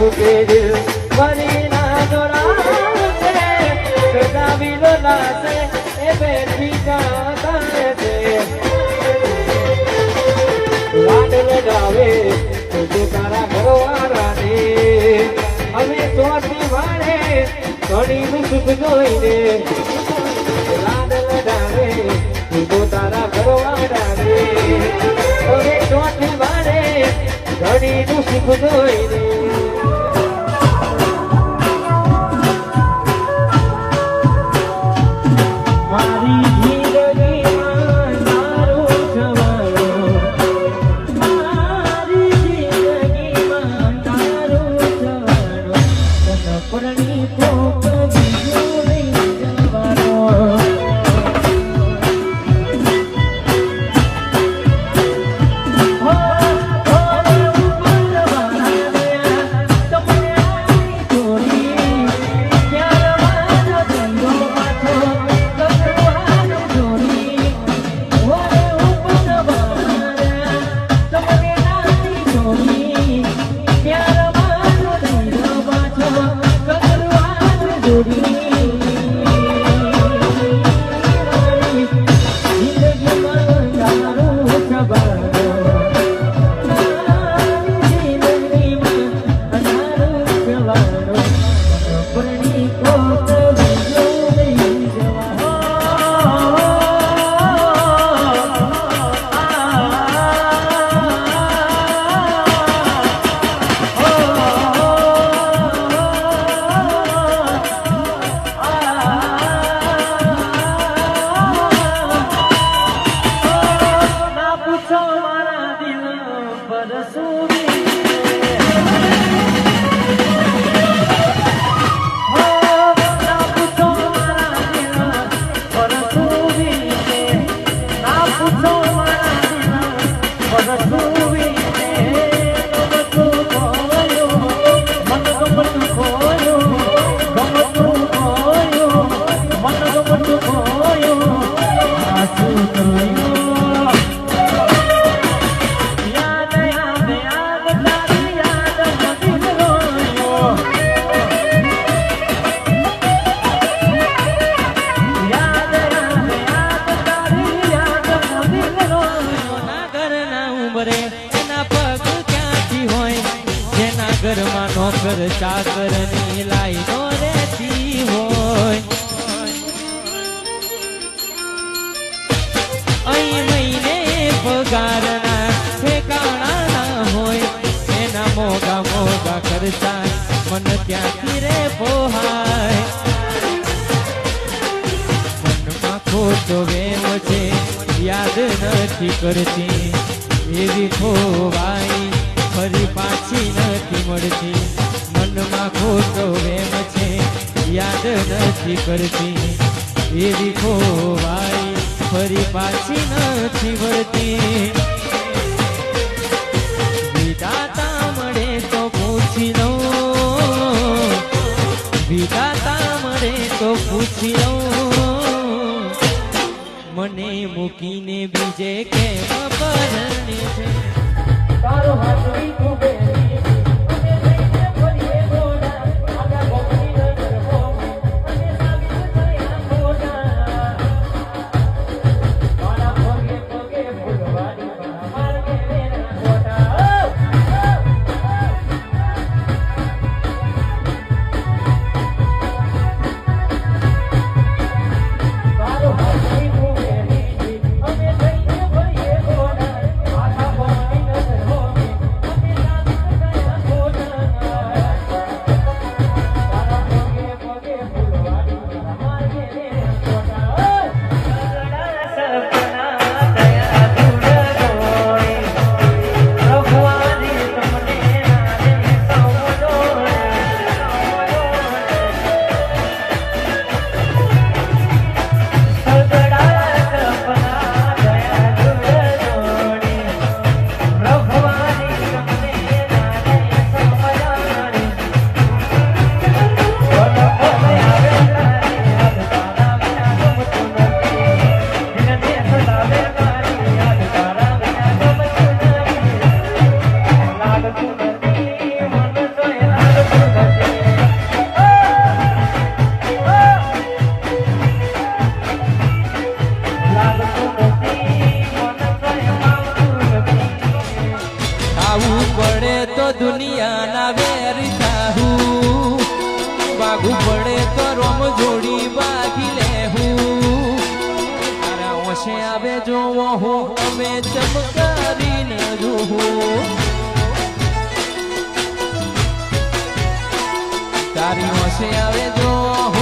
છૂટે દિલ ફરી ના જોડાશે સદા વિલો લાશે એ બેઠી કાંતારે છે લાડ લગાવે તું તારા ઘરવાળાને અમે સ્વાતી વાળે ઘણીનું સુખ જોઈને લાડ ઘરમાં નોકર ચાકરની લાઈનો રેતી હોય. અહીં મહિને પગારના ઠેકાણા ના હોય. એના મોગા મોગા ખર્ચા મન ત્યાંથી રે પોહાય. મનમાં ખોટો વેમ છે, યાદ નથી કરતી. એવી ખોવાઈ નથી કરતી, એવી ખોવાઈ ફરી પાછી નથી વળતી. વિધાતા મળે તો પૂછી લઉં. વિધાતા મળે તો પૂછી લઉં. મને મૂકીને બીજે કેમ પરણે દુનિયાના વેરી થાહું. બાગુ પડે તો રોમ જોડી બાકી લેહું. તારા ઓછે આવે જોવો હો, અમે ચમકારીને જોવું તારી ઓછે આવે જોવો